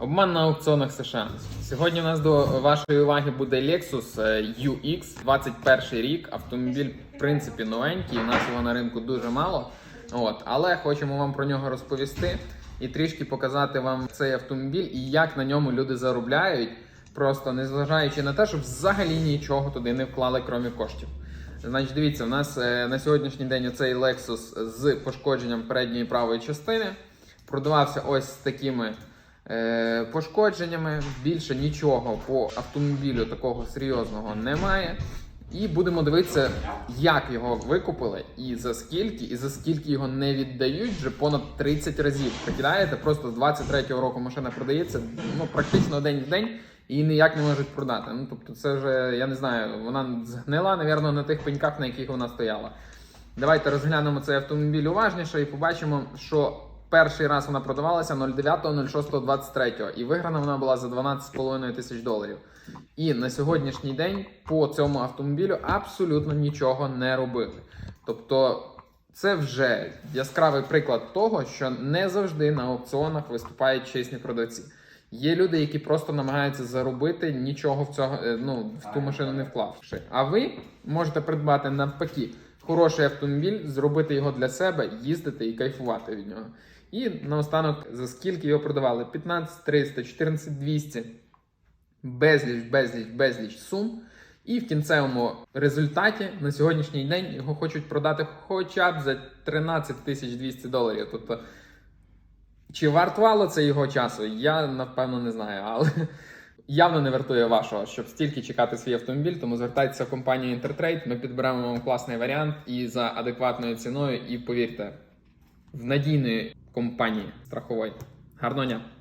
Обман на аукціонах США. Сьогодні у нас до вашої уваги буде Lexus е, UX 21 рік. Автомобіль, в принципі, новенький. У нас його на ринку дуже мало. От, але хочемо вам про нього розповісти і трішки показати вам цей автомобіль і як на ньому люди заробляють, просто незважаючи на те, щоб взагалі нічого туди не вклали, крім коштів. Значить, дивіться, у нас е, на сьогоднішній день цей Lexus з пошкодженням передньої правої частини продавався ось з такими пошкодженнями. Більше нічого по автомобілю такого серйозного немає. І будемо дивитися, як його викупили, і за скільки, і за скільки його не віддають вже понад 30 разів. Прикидаєте, просто з 23-го року машина продається ну практично день в день і ніяк не можуть продати. Ну тобто, це вже я не знаю, вона згнила, напевно, на тих пеньках, на яких вона стояла. Давайте розглянемо цей автомобіль уважніше і побачимо, що перший раз вона продавалася 09.06.23 і виграна вона була за 12,5 тисяч доларів. І на сьогоднішній день по цьому автомобілю абсолютно нічого не робили. Тобто, це вже яскравий приклад того, що не завжди на аукціонах виступають чесні продавці. Є люди, які просто намагаються заробити, нічого в цього е, ну, в ту машину не вклавши. А ви можете придбати навпаки хороший автомобіль, зробити його для себе, їздити і кайфувати від нього. І наостанок, за скільки його продавали? 15 300, 14 200, безліч, безліч, безліч сум. І в кінцевому результаті на сьогоднішній день його хочуть продати хоча б за 13 тисяч 200 доларів. Тобто, чи вартувало це його часу? Я напевно не знаю, але явно не вартує вашого, щоб стільки чекати свій автомобіль. Тому звертайтеся в компанію Інтертрейд. Ми підберемо вам класний варіант і за адекватною ціною. І повірте, в надійної компанії страхової. Гарного дня!